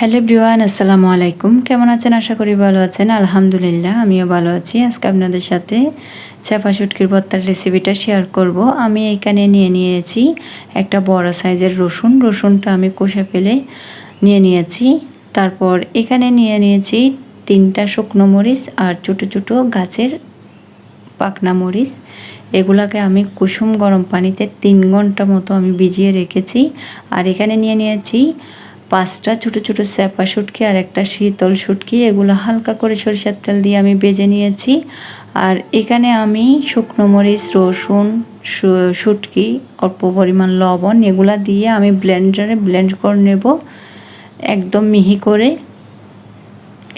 Hello ব্রিওয়ান আসসালামু আলাইকুম। কেমন আছেন? আশা করি ভালো আছেন। আলহামদুলিল্লাহ, আমিও ভালো আছি। আজকে আপনাদের সাথে চাপা শুটকির ভর্তার রেসিপিটা শেয়ার করব। আমি এখানে নিয়ে নিয়েছি একটা বড় সাইজের রসুন। রসুনটা আমি কষে ফেলে নিয়ে নিয়েছি। তারপর এখানে নিয়ে নিয়েছি তিনটা শুকনো মরিচ আর ছোটো ছোটো গাছের পাকনা মরিচ। এগুলাকে আমি কুসুম গরম পানিতে তিন ঘণ্টা মতো আমি ভিজিয়ে রেখেছি। আর এখানে নিয়ে নিয়েছি পাঁচটা ছোট ছোট স্যাপা শুটকি আর একটা শীতল শুটকি। এগুলো হালকা করে সরিষার তেল দিয়ে আমি বেজে নিয়েছি। আর এখানে আমি শুকনো মরিচ, রসুন শুটকি, অল্প পরিমাণ লবণ এগুলা দিয়ে আমি ব্লেন্ডারে ব্লেন্ড করে নেব একদম মিহি করে।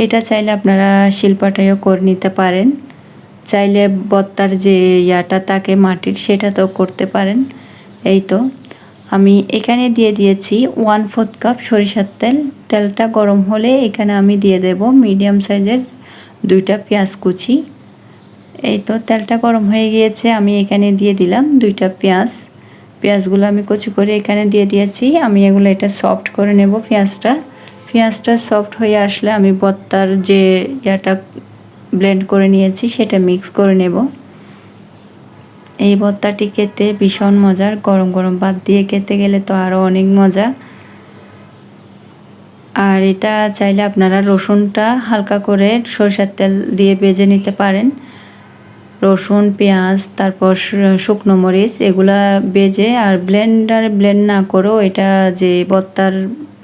এটা চাইলে আপনারা শিল্পাটাইও করে নিতে পারেন। চাইলে বত্তার যে ইয়াটা তাকে মাটির সেটা তো করতে পারেন। এই তো। আমি এখানে দিয়ে দিয়েছি ওয়ান ফোর্থ কাপ সরিষার তেল। তেলটা গরম হলে এখানে আমি দিয়ে দেব মিডিয়াম সাইজের দুইটা পেঁয়াজ কুচি। এই তো তেলটা গরম হয়ে গিয়েছে, আমি এখানে দিয়ে দিলাম দুইটা পেঁয়াজ। পেঁয়াজগুলো আমি কচু করে এখানে দিয়ে দিয়েছি, আমি এগুলো এটা সফট করে নেব পেঁয়াজটা। পেঁয়াজটা সফট হয়ে আসলে আমি বত্তার যে ইয়াটা ব্লেন্ড করে নিয়েছি, সেটা মিক্স করে নেব। এই ভর্তাটি খেতে ভীষণ মজার গরম গরম ভাত দিয়ে খেতে গেলে তো আরও অনেক মজা। আর এটা চাইলে আপনারা রসুনটা হালকা করে সরষের তেল দিয়ে বেজে নিতে পারেন। রসুন, পেঁয়াজ, তারপর শুকনো মরিচ, এগুলা বেজে আর ব্লেন্ডার ব্লেন্ড না করেও এটা যে বত্তার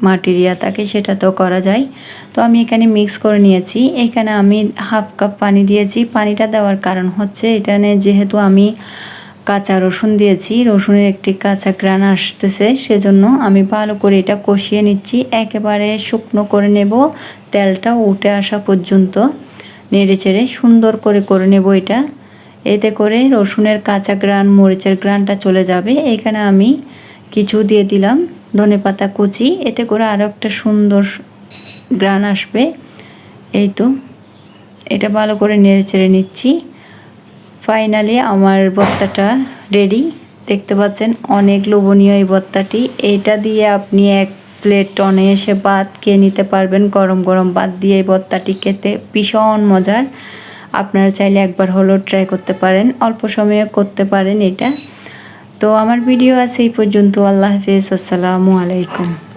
মাটিরিয়া থাকে, সেটা তো করা যায়। তো আমি এখানে মিক্স করে নিয়েছি। এখানে আমি হাফ কাপ পানি দিয়েছি। পানিটা দেওয়ার কারণ হচ্ছে, এখানে যেহেতু আমি কাঁচা রসুন দিয়েছি, রসুনের একটি কাঁচা গ্রান আসতেছে, সেজন্য আমি ভালো করে এটা কষিয়ে নিচ্ছি। একেবারে শুকনো করে নেব। তেলটা উঠে আসা পর্যন্ত নেড়ে চেড়ে সুন্দর করে করে নেব এটা। এতে করে রসুনের কাঁচা গ্রান মরিচের গ্রানটা চলে যাবে। এখানে আমি কিছু দিয়ে দিলাম। ধনে পাতা কুচি, এতে করে আরও একটা সুন্দর গ্রান আসবে। এই তো, এটা ভালো করে নেড়ে চেড়ে নিচ্ছি। ফাইনালি আমার বত্তাটা রেডি দেখতে পাচ্ছেন, অনেক লোভনীয় এই বত্তাটি। এটা দিয়ে আপনি এক প্লেট টনে এসে ভাত খেয়ে নিতে পারবেন। গরম গরম ভাত দিয়ে এই বত্তাটি খেতে ভীষণ মজার। আপনারা চাইলে একবার হলো ট্রাই করতে পারেন। অল্প সময়ে করতে পারেন এটা। তো আমার ভিডিও আছে এই পর্যন্ত। আল্লাহ হাফিজ। আসসালামু আলাইকুম।